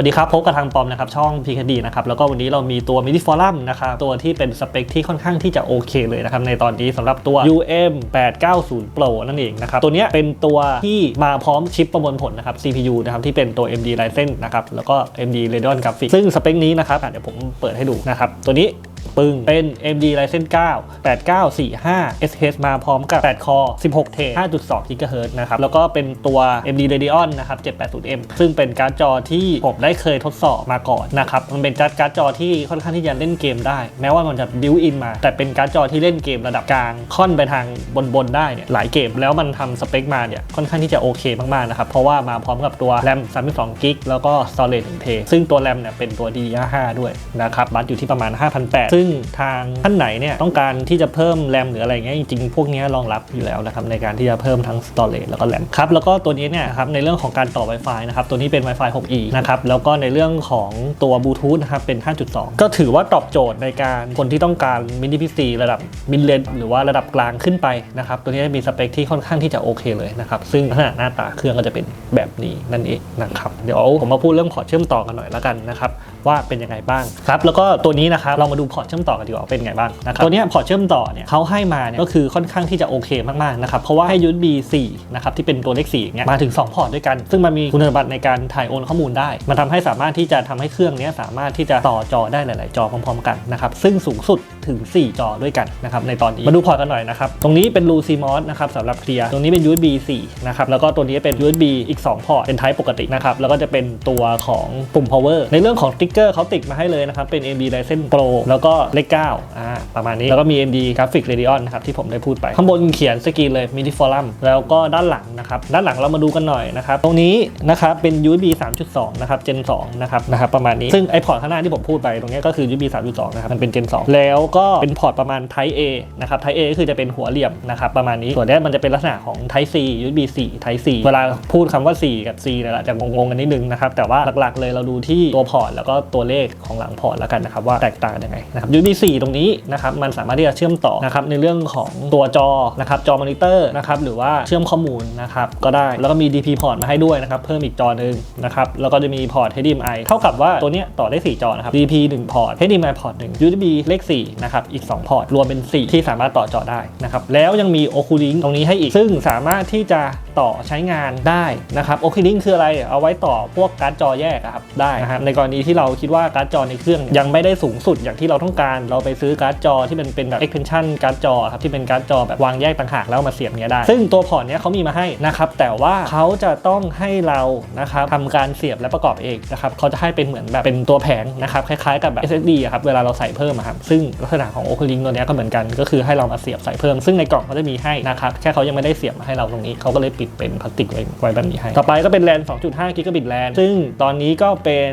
วัสดีครับพบกับทางปอมนะครับช่อง PKD นะครับแล้วก็วันนี้เรามีตัวมินิฟอรัมนะครับตัวที่เป็นสเปคที่ค่อนข้างที่จะโอเคเลยนะครับในตอนนี้สำหรับตัว UM 890 Pro นั่นเองนะครับตัวนี้เป็นตัวที่มาพร้อมชิปประมวลผลนะครับ CPU นะครับที่เป็นตัว AMD Ryzen นะครับแล้วก็ AMD Radeon Graphics ซึ่งสเปคนี้นะครับเดี๋ยวผมเปิดให้ดูนะครับตัวนี้ปึ้ง เป็น AMD Ryzen 9 8945 SH มาพร้อมกับ 8 คอ 16 เทรด5.2 GHz นะครับ แล้วก็เป็นตัว AMD Radeon นะครับ 780M ซึ่งเป็นการ์ดจอที่ผมได้เคยทดสอบมาก่อนนะครับ มันเป็นการ์ดการ์ดจอที่ค่อนข้างที่จะเล่นเกมได้ แม้ว่ามันจะบิวอินมา แต่เป็นการ์ดจอที่เล่นเกมระดับกลาง ค่อนไปทางบนๆได้เนี่ยหลายเกม แล้วมันทำสเปคมาเนี่ยค่อนข้างที่จะโอเคมากๆนะครับ เพราะว่ามาพร้อมกับตัว RAM 32 g b แล้วก็ Storage 1 t ซึ่งตัว RAM เนี่ยเป็นตัว DDR5 ด้วยนะครับบัตอยู่ที่ประมาณ5,800ซึ่งทางท่านไหนเนี่ยต้องการที่จะเพิ่ม RAM หรืออะไรเงี้ยจริงๆพวกนี้รองรับอยู่แล้วนะครับในการที่จะเพิ่มทั้ง Storage แล้วก็ RAM ครับแล้วก็ตัวนี้เนี่ยครับในเรื่องของการต่อ Wi-Fi นะครับตัวนี้เป็น Wi-Fi 6E นะครับแล้วก็ในเรื่องของตัวบลูทูธนะครับเป็น 5.2 ก็ถือว่าตอบโจทย์ในการคนที่ต้องการมินิพีซีระดับมิดเลนหรือว่าระดับกลางขึ้นไปนะครับตัวนี้มีสเปคที่ค่อนข้างที่จะโอเคเลยนะครับซึ่งลักษณะหน้าตาเครื่องก็จะเป็นแบบนี้นั่นเองนะครับเดี๋ยวผมมาพูดเรื่องพอร์ตเชื่อมต่อกันหน่อยแล้วกันนะครับ ว่าเป็นยังไงบ้างครับแล้วก็ตัวนี้นะครับเรามาดูพอร์ตเชื่อมต่อกันดีกว่าเป็นไงบ้างนะครับตัวนี้พอร์ตเชื่อมต่อเนี่ยเขาให้มาเนี่ยก็คือค่อนข้างที่จะโอเคมากๆนะครับเพราะว่าให้ USB 4นะครับที่เป็นตัวเลข4เนี่ยมาถึง 2 พอร์ตด้วยกัน ซึ่งมันมีคุณสมบัติในการถ่ายโอนข้อมูลได้ มันทำให้สามารถที่จะทำให้เครื่องนี้สามารถที่จะต่อจอได้หลาย ๆ จอพร้อม ๆ กันนะครับซึ่งสูงสุดถึง 4 จอด้วยกันนะครับในตอนนี้มาดูพอร์ตกันหน่อยนะครับตรงนี้เป็นรู CMOS นะครับสำหรับเคลียร์ตรงนี้เป็น USB 4นะครับแล้วก็ตัวนี้เป็น USB อีก 2 พอร์ตเป็น Type ปกตินะครับแล้วก็จะเป็นตัวของปุ่ม power ในเรื่องของติ๊กเกอร์เขาติดมาให้เลยนะครับ เป็น AMD Ryzen Pro แล้วก็เลข9อ่าประมาณนี้ แล้วก็มี AMD Graphic Radeon นะครับที่ผมได้พูดไป ข้างบนเขียนสกรีนเลย Mini Forum แล้วก็ด้านหลังนะครับ ด้านหลังเรามาดูกันหน่อยนะครับ ตรงนี้นะครับเป็น USB 3.2 นะครับ Gen 2นะครับนะครับประมาณนี้ ซึ่งไอพอร์ตข้างหน้าที่ผมพูดไปตรงนี้ก็คือ USB 3.2 นะครับ มันเป็น Gen 2 แล้วก็เป็นพอร์ตประมาณ Type A นะครับ Type A ก็คือจะเป็นหัวเหลี่ยมนะครับประมาณนี้ ส่วนนี้มันจะเป็นลักษณะของ Type C USB 4 Type C เวลาพูดคำว่า 4 กับ C เนี่ยอาจจะงงๆกันนิดนึงนะครับแต่ว่าหลักๆเลยเราดูที่ตัวพอร์ตแล้วก็ตัวเลขของหลังพอร์ตแล้วกันนะครับว่าแตกต่างยังไงนะครับ USB 4 ตรงนี้นะครับมันสามารถที่จะเชื่อมต่อนะครับในเรื่องของตัวจอนะครับจอมอนิเตอร์นะครับหรือว่าเชื่อมข้อมูลนะครับก็ได้แล้วก็มี DP พอร์ตมาให้ด้วยนะครับเพิ่มอีกจอหนึ่งนะครับแล้วก็จะมีพอร์ต HDMI เท่ากับว่าตัวเนี้ยต่อได้ 4 จอนะครับ DP 1 พอร์ต HDMI พอร์ต1 USB เลข4นะครับอีก 2 พอร์ตรวมเป็น 4 ที่สามารถต่อจอได้นะครับแล้วยังมี Oculink ตรงนี้ให้อีก ซึ่งสามารถที่จะ ต่อใช้งานได้นะครับ Oculink คืออะไรเอาไว้ต่อพวกการ์ดจอแยกอะครับได้นะครับในกรณีที่เราคิดว่าการ์ดจอในเครื่องยังไม่ได้สูงสุดอย่างที่เราต้องการ เราไปซื้อการ์ดจอที่มันเป็นแบบ extension การ์ดจอครับที่เป็นการ์ดจอแบบวางแยกต่างหากแล้วเอามาเสียบเนี้ยได้ ซึ่งตัวพอร์ตเนี้ยเขามีมาให้นะครับแต่ว่าเขาจะต้องให้เรานะครับทำการเสียบและประกอบเองนะครับเขาจะให้เป็นเหมือนแบบเป็นตัวแผงนะครับคล้ายๆกับแบบ SSD อะครับเวลาเราใส่เพิ่มอะครับซึ่งลักษณะของ Oculink ตัวเนี้ยก็เหมือนกันก็คือให้เรามาเสียบใส่เพิ่ม ซึ่งในกล่องเขาจะมีให้นะครับแค่เขายังไม่ได้เสียบมาให้เราตรงนี้เขาก็เลยปิดเป็นพลาสติกไว้ไว้แบบนี้ให้ ต่อไปก็เป็นแลน 2.5 กิกะบิตแลน ซึ่งตอนนี้ก็เป็น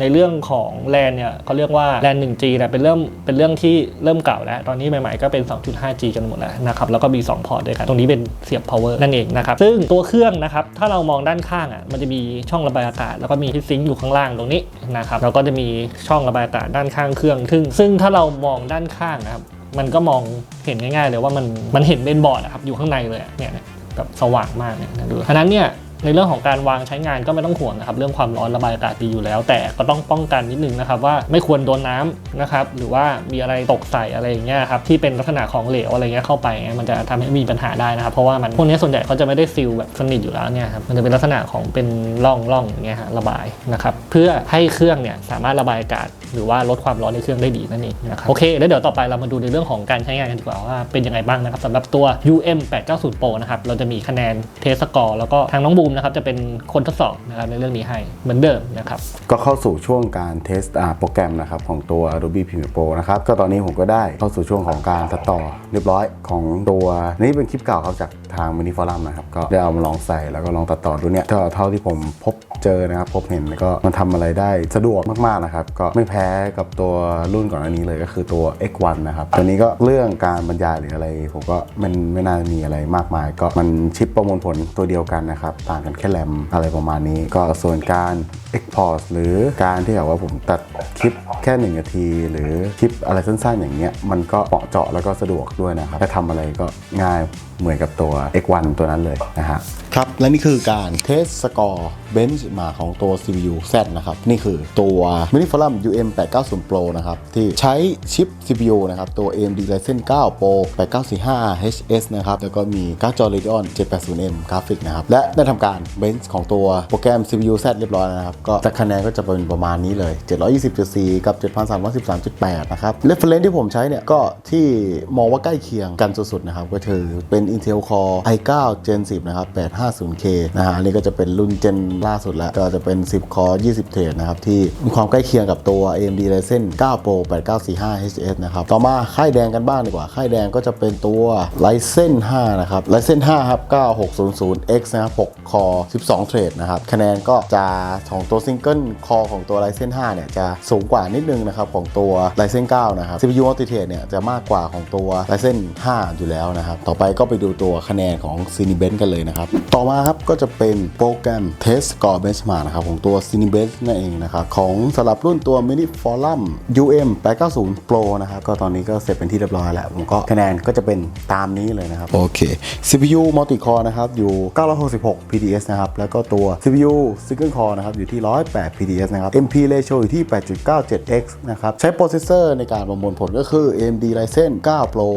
ในเรื่องของแลนเนี่ยเขาเรียกว่าแลน 1G เนี่ยเป็นเรื่องเป็นเรื่องที่เริ่มเก่าแล้ว ตอนนี้ใหม่ๆก็เป็น 2.5G กันหมดแล้วนะครับแล้วก็มี 2 พอร์ตด้วยกัน ตรงนี้เป็นเสียบ power นั่นเองนะครับ ซึ่งตัวเครื่องนะครับ ถ้าเรามองด้านข้างอะมันจะมีช่องระบายอากาศ แล้วก็มีฮิตซิงค์อยู่ข้างล่างตรงนี้นะครับแล้วก็จะมีช่องระบายอากาศด้านข้างเครื่อง ซึ่งซึ่งถ้าเรามองด้านข้างนะครับมันก็มองเห็นง่ายๆเลยว่ามันมันเห็นเป็นบอร์ดอะครับอยู่ข้างในเลยเนี่ย แบบสว่างมากเนี่ยนะดูฉะนั้นเนี่ย ในเรื่องของการวางใช้งานก็ไม่ต้องห่วงนะครับเรื่องความร้อนระบายอากาศดีอยู่แล้ว แต่ก็ต้องป้องกันนิดนึงนะครับว่าไม่ควรโดนน้ำนะครับหรือว่ามีอะไรตกใส่อะไรอย่างเงี้ยครับที่เป็นลักษณะของเหลวอะไรเงี้ยเข้าไปมันจะทำให้มีปัญหาได้นะครับเพราะว่ามันพวกนี้ส่วนใหญ่เขาจะไม่ได้ซีลแบบสนิทอยู่แล้วเนี่ยครับมันจะเป็นลักษณะของเป็นร่องร่องอย่างเงี้ยฮะระบายนะครับเพื่อให้เครื่องเนี่ยสามารถระบายอากาศ หรือว่าลดความร้อนในเครื่องได้ดีนั่นเองนะครับโอเคแล้วเดี๋ยวต่อไปเรามาดูในเรื่องของการใช้งานกันดีกว่าว่าเป็นยังไงบ้างนะครับสำหรับตัว UM 890 Pro นะครับเราจะมีคะแนนเทสกอร์แล้วก็ทางน้องบูมนะครับจะเป็นคนทดสอบนะครับในเรื่องนี้ให้เหมือนเดิมนะครับก็เข้าสู่ช่วงการเทสอ่าโปรแกรมนะครับของตัว Adobe Premiere Pro นะครับก็ตอนนี้ผมก็ได้เข้าสู่ช่วงของการตัดต่อเรียบร้อยของตัวนี่เป็นคลิปเก่าครับจากทางมินิฟอรัมนะครับก็ได้เอามาลองใส่แล้วก็ลองตัดต่อดูเนี่ยเท่าที่ผมพบเจอนะครับพบเห็นก็มันทำอะไรได้สะดวกมากๆนะครับก็ไม่แพ้กับตัวรุ่นก่อนอันนี้เลยก็คือตัว X1 นะครับตัวนี้ก็เรื่องการบรรยายหรืออะไร ผมก็มันไม่น่ามีอะไรมากมาย ก็มันชิปประมวลผลตัวเดียวกันนะครับต่างกันแค่แรมอะไรประมาณนี้ ก็ส่วนการ Export หรือการที่แบบว่าผมตัดคลิปแค่หนึ่งนาที หรือคลิปอะไรสั้นๆ อย่างเงี้ยมันก็เหมาะเจาะแล้วก็สะดวกด้วยนะครับถ้าทำอะไรก็ง่ายเหมือนกับตัว X1 ตัวนั้นเลยนะฮะครับ และนี่คือการเทสสกอร์เบนช์มาของตัว CPU Z นะครับ นี่คือตัว Mini Forum UM 890 Pro นะครับ ที่ใช้ชิป CPU นะครับ ตัว AMD Ryzen 9 Pro 8945 HS นะครับ แล้วก็มีการ์ดจอ Radeon 780M กราฟิกนะครับ และได้ทำการเบนช์ของตัวโปรแกรม CPU Z เรียบร้อยนะครับ ก็จากคะแนนก็จะเป็นประมาณนี้เลย 720.4 กับ 7,313.8 นะครับ reference ที่ผมใช้เนี่ยก็ที่มองว่าใกล้เคียงกันสุดๆนะครับก็คือเป็น Intel Core i9 Gen 10 นะครับ 850K นะฮะอันนี้ก็จะเป็นรุ่น Gen ล่าสุดแล้ว ก็จะเป็น 10 Core 20 เทรดนะครับ ที่มีความใกล้เคียงกับตัว AMD Ryzen 9 Pro 8945 HS นะครับ ต่อมาค่ายแดงกันบ้างดีกว่า ค่ายแดงก็จะเป็นตัว Ryzen 5 นะครับ Ryzen 5 ครับ 9600X นะครับ6 Core 12 เทรดนะครับ คะแนนก็จะของตัว Single Core ของตัว Ryzen 5 เนี่ย จะสูงกว่านิดนึงนะครับของตัว Ryzen 9 นะครับ CPU Multi Thread เนี่ยจะมากกว่าของตัว Ryzen 5 อยู่แล้วนะครับ ต่อไปก็ไปดูตัวคะแนนของ c i n e b e n c กันเลยนะครับ ต่อมาครับก็จะเป็นโปรแกรม Test Score Benchmark นะครับของตัว c i n e b e n c นั่นเองนะครับของสำหรับรุ่นตัว Mini Forum UM 890 Pro นะครับก็ตอนนี้ก็เสร็จเป็นที่เรียบร้อยแล้วผมก็คะแนนก็จะเป็นตามนี้เลยนะครับ โอเค CPU Multi Core นะครับอยู่ 966 PDS นะครับแล้วก็ตัว CPU Single Core นะครับอยู่ที่ 108 PDS นะครับ MP Ratio อยู่ที่ 8.97x นะครับใช้โปรเซสเซอร์ในการประมวลผลก็คือ AMD Ryzen 9 Pro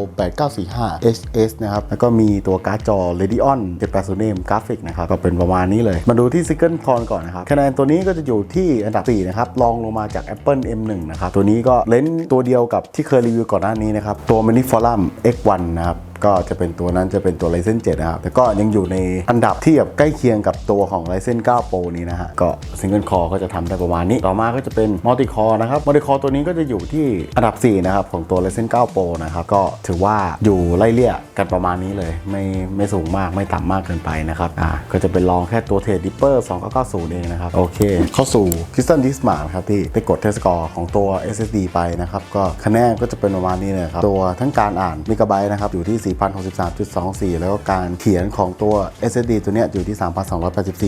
8945 HS นะครับแล้วก็มีตัวการดจอ Radeon 780M กราฟิกนะครับ ก็เป็นประมาณนี้เลย มาดูที่ Single Core ก่อนนะครับ คะแนนตัวนี้ก็จะอยู่ที่อันดับ 4 นะครับ รองลงมาจาก Apple M1 นะครับ ตัวนี้ก็เลนส์ตัวเดียวกับที่เคยรีวิวก่อนหน้านี้นะครับ ตัว Mini Forum X1 นะครับ ก็จะเป็นตัวนั้นจะเป็นตัว Ryzen 7 นะครับ แต่ก็ยังอยู่ในอันดับที่แบบใกล้เคียงกับตัวของ Ryzen 9 Pro นี้นะฮะ ก็ Single Core ก็จะทำได้ประมาณนี้ ต่อมาก็จะเป็น Multi Core นะครับ Multi Core ตัวนี้ก็จะอยู่ที่อันดับ 4 นะครับ ของตัว Ryzen 9 Pro นะครับ ก็ถือว่าอยู่ไล่เลี่ยกันประมาณนี้เลย ไม่ไม่สูงมากไม่ต่ำมากเกินไปนะครับ อ่า ก็จะเป็นรองแค่ตัว t r a d e Dipper 2990 เองนะครับ โอเค เข้าสู่ Crystal Disk Mark นะครับที่ไปกดเทสกอร์ของตัว SSD ไปนะครับ ก็คะแนนก็จะเป็นประมาณนี้เลยครับ ตัวทั้งการอ่าน m b นะครับอยู่ที่4,063.24 แล้วก็การเขียนของตัว SSD ตัวเนี้ยอยู่ที่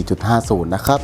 3,284.50 นะครับ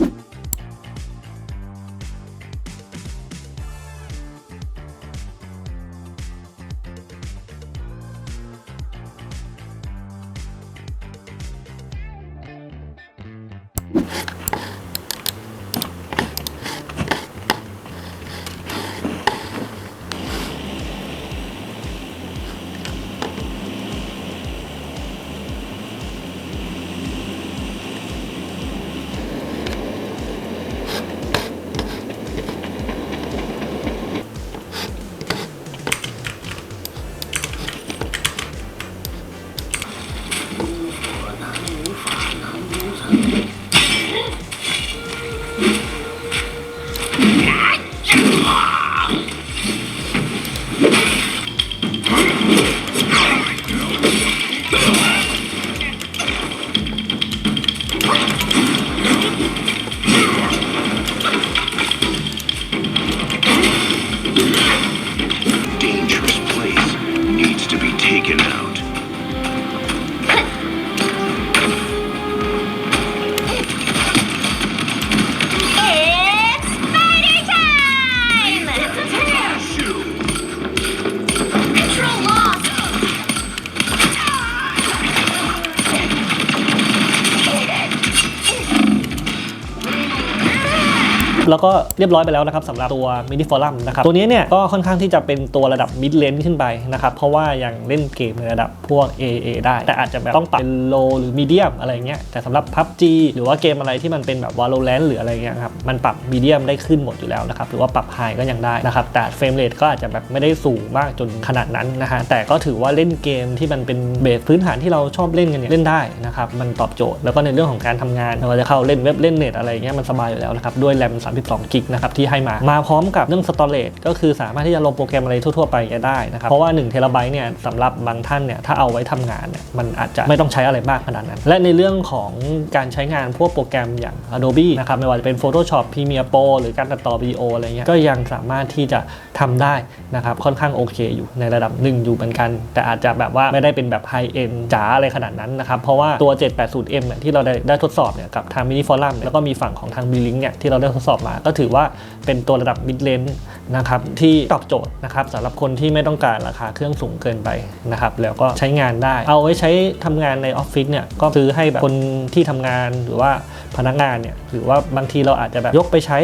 แล้วก็เรียบร้อยไปแล้วนะครับสำหรับตัว Mini Forum นะครับตัวนี้เนี่ยก็ค่อนข้างที่จะเป็นตัวระดับ mid range ขึ้นไปนะครับเพราะว่ายังเล่นเกมในระดับพวก AA ได้ แต่อาจจะแบบต้องปรับเป็น low หรือ medium อะไรเงี้ยแต่สำหรับ PUBG หรือว่าเกมอะไรที่มันเป็นแบบ Valorant หรืออะไรเงี้ยครับมันปรับ medium ได้ขึ้นหมดอยู่แล้วนะครับหรือว่าปรับ high ก็ยังได้นะครับแต่เฟรมเรทก็อาจจะแบบไม่ได้สูงมากจนขนาดนั้นนะฮะแต่ก็ถือว่าเล่นเกมที่มันเป็นเบสพื้นฐานที่เราชอบเล่นกันเนี่ยเล่นได้นะครับมันตอบโจทย์แล้วก็ในเรื่องของการทำงานไม่ว่าจะเข้าเล่นเว็บเล่นเน็ตอะไรเงี้ยมันสบายอยู่แล้วนะครับด้วยแรม32กิกนะครับที่ให้มา มาพร้อมกับเรื่อง storage ก็คือสามารถที่จะลงโปรแกรมอะไรทั่วๆไปได้นะครับเพราะว่า1เทราไบต์เนี่ยสำหรับบางท่านเนี่ยถ้าเอาไว้ทำงานเนี่ยมันอาจจะไม่ต้องใช้อะไรมากขนาดนั้น และในเรื่องของการใช้งานพวกโปรแกรมอย่าง Adobe นะครับไม่ว่าจะเป็น Photoshop Premiere Pro หรือการตัดต่อวิดีโออะไรเงี้ยก็ยังสามารถที่จะทำได้นะครับค่อนข้างโอเคอยู่ในระดับหนึ่งอยู่เหมือนกัน แต่อาจจะแบบว่าไม่ได้เป็นแบบไฮเอ็นจ๋าอะไรขนาดนั้นนะครับเพราะว่าตัว 780M เนี่ยที่เราได้ได้ทดสอบเนี่ยกับทาง Mini Forum เนี่ยแล้วก็มีฝั่งของทาง b ิ l i n k เนี่ยที่เราได้ทดสอบมาก็ถือว่าเป็นตัวระดับ mid range นะครับที่ตอบโจทย์นะครับสำหรับคนที่ไม่ต้องการราคาเครื่องสูงเกินไปนะครับแล้วก็ใช้งานได้ เอาไว้ใช้ทำงานในออฟฟิศเนี่ยก็ซื้อให้แบบคนที่ทำงานหรือว่าพนักงานเนี่ยหรือว่าบางทีเราอาจจะแบบยกไปใช้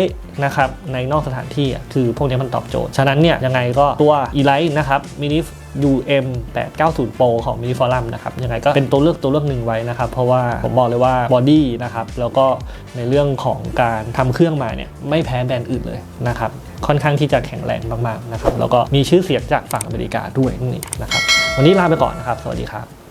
นะครับในนอกสถานที่อะคือพวกนี้มันตอบโจทย์ ฉะนั้นเนี่ยยังไงก็ตัว e l i t e นะครับ mini UM 890 Pro ของ Mini Forum นะครับยังไงก็เป็นตัวเลือกตัวเลือกหนึ่งไว้นะครับ เพราะว่าผมบอกเลยว่าบอดี้นะครับแล้วก็ในเรื่องของการทำเครื่องมาเนี่ยไม่แพ้แบรนด์อื่นเลยนะครับค่อนข้างที่จะแข็งแรงมากๆนะครับแล้วก็มีชื่อเสียงจากฝั่งอเมริกาด้วยนี่นะครับวันนี้ลาไปก่อนนะครับ สวัสดีครับ